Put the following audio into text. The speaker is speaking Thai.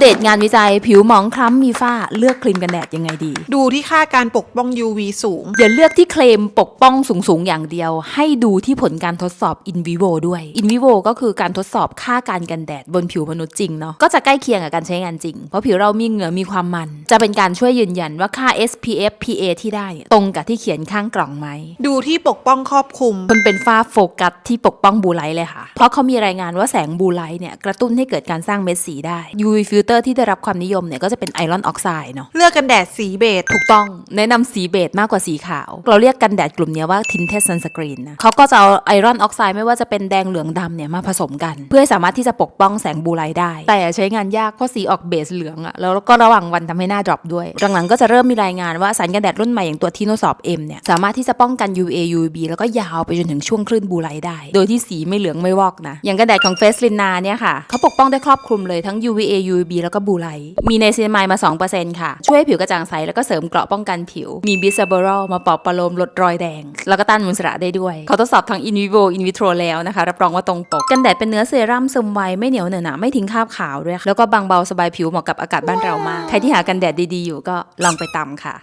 เดตงานวิจัย ผิวหมองคล้ำมีฝ้าเลือกครีมกันแดดยังไงดี ดูที่ค่าการปกป้อง UV สูง อย่าเลือกที่เคลมปกป้องสูงๆ อย่างเดียว ให้ดูที่ผลการทดสอบ in vivo ด้วย in vivo ก็คือการทดสอบค่าการกันแดดบนผิวมนุษย์จริงเนาะก็จะใกล้เคียงกับการใช้งานจริง เพราะผิวเรามีเหงื่อมีความมัน จะเป็นการช่วยยืนยันว่าค่า SPF PA ที่ได้เนี่ยตรงกับที่เขียนข้างกล่องไหมดูที่ปกป้องครอบคลุม มันเป็นฝ้าโฟกัสที่ปกป้องบูไลท์เลยค่ะ เพราะเขามีรายงานว่าแสงบูไลท์เนี่ยกระตุ้นให้เกิดการสร้างเม็ดสีได้ UV filter ที่ได้รับความนิยมเนี่ยก็จะเป็นไอรอนออกไซด์เนาะเลือกกันแดดสีเบจถูกต้องแนะนำสีเบจมากกว่าสีขาว เราเรียกกันแดดกลุ่มเนี้ยว่า tinted sunscreen นะเขาก็จะเอาไอรอนออกไซด์ไม่ว่าจะเป็นแดงเหลืองดำเนี่ยมาผสมกัน เพื่อให้สามารถที่จะปกป้องแสงบูไลท์ได้ แต่ใช้งานยากเพราะสีออกเบสเหลืองอะแล้วก็ระหว่างวันทำให้หน้าดรอปด้วยหลังๆก็จะเริ่มมีรายงานว่าสารกันแดดรุ่นใหม่อย่างตัวทีโนสอบ M เนี่ยสามารถที่จะป้องกัน UVA UVB แล้วก็ยาวไปจนถึงช่วงคลื่นบูไลท์ได้ โดยที่สีไม่เหลืองไม่วอกนะอย่างกันแดดของเฟสลินนาเนี่ยค่ะเขาปกป้องได้ครอบคลุมเลยทั้ง UVA UVB แล้วก็บูไลมีในซีนไมล์มา 2%ค่ะ ช่วยให้ผิวกระจ่างใส แล้วก็เสริมเกราะป้องกันผิว มีบิสเบอรอลมาปอบประโลมลดรอยแดง แล้วก็ต้านมุนสระได้ด้วย เขาทดสอบทั้ง in vivo in vitro แล้วนะคะ รับรองว่าตรงปก กันแดดเป็นเนื้อเซรั่มซึมไวไม่เหนียวเหนอะหนะไม่ทิ้งคราบขาวด้วยค่ะแล้วก็บางเบาสบายผิวเหมาะกับอากาศบ้านเรามาก ใครที่หากันแดดดีๆอยู่ก็ลองไปตำค่ะ